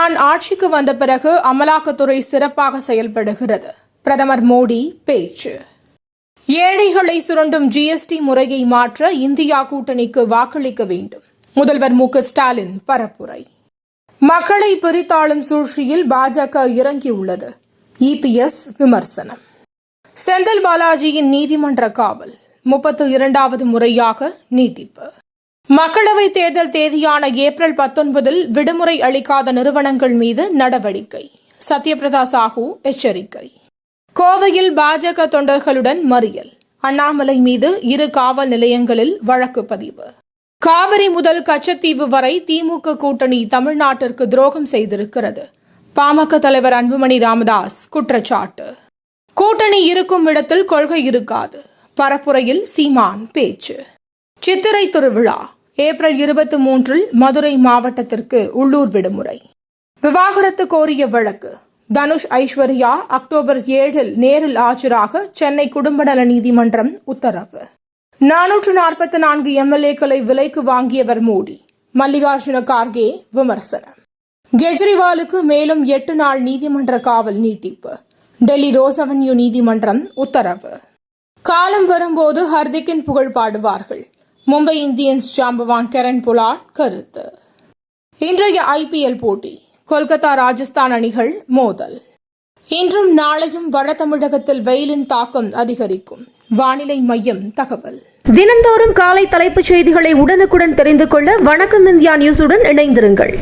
நான் ஆட்சிக்கு வந்த பிறகு அமலாக்கத்துறை சிறப்பாக செயல்படுகிறது. பிரதமர் மோடி பேச்சு. ஏழைகளை சுரண்டும் ஜிஎஸ்டி முறையை மாற்ற இந்தியா கூட்டணிக்கு வாக்களிக்க வேண்டும். முதல்வர் மு ஸ்டாலின் பரப்புரை. மக்களை பிரித்தாளும் சூழ்ச்சியில் பாஜக இறங்கியுள்ளது. இபிஎஸ் விமர்சனம். செந்தில் பாலாஜியின் நீதிமன்ற காவல். முப்பத்து இரண்டாவது முறையாக நீட்டிப்பு. மக்களவை தேர்தல் தேதியான ஏப்ரல் பத்தொன்பதில் விடுமுறை அளிக்காத நிறுவனங்கள் மீது நடவடிக்கை. சத்யபிரதா சாஹூ எச்சரிக்கை. கோவையில் பாஜக தொண்டர்களுடன் மறியல். அண்ணாமலை மீது இரு காவல் நிலையங்களில் வழக்கு பதிவு. காவிரி முதல் கச்சத்தீவு வரை திமுக கூட்டணி தமிழ்நாட்டிற்கு துரோகம் செய்திருக்கிறது. பாமக தலைவர் அன்புமணி ராமதாஸ் குற்றச்சாட்டு. கூட்டணி இருக்கும் இடத்தில் கொள்கை இருக்காது. பரப்புரையில் சீமான் பேச்சு. சித்திரை திருவிழா. ஏப்ரல் இருபத்தி மூன்றில் மதுரை மாவட்டத்திற்கு உள்ளூர் விடுமுறை. விவாகரத்து கோரிய வழக்கு. தனுஷ் ஐஸ்வர்யா அக்டோபர் ஏழில் நேரில் ஆஜராக சென்னை குடும்ப நல நீதிமன்றம் உத்தரவு. நானூற்று நாற்பத்தி நான்கு எம்எல்ஏக்களை விலைக்கு வாங்கியவர் மோடி. மல்லிகார்ஜுன கார்கே விமர்சனம். கெஜ்ரிவாலுக்கு மேலும் எட்டு நாள் நீதிமன்ற காவல் நீட்டிப்பு. டெல்லி ரோஸ் அவென்யூ நீதிமன்றம் உத்தரவு. காலம் வரும்போது ஹர்திக்கின் புகழ் பாடுவார்கள். மும்பை இந்தியன்ஸ் ஜாம்பவான் கரண் புலாட் கருத்து. இன்றைய ஐபிஎல் போட்டி கொல்கத்தா ராஜஸ்தான் அணிகள் மோதல். இன்றும் நாளையும் வட தமிழகத்தில் வெயிலின் தாக்கம் அதிகரிக்கும். வானிலை மையம் தகவல். தினந்தோறும் காலை தலைப்புச் செய்திகளை உடனுக்குடன் தெரிந்து கொள்ள வணக்கம் இந்தியா நியூஸுடன் இணைந்திருங்கள்.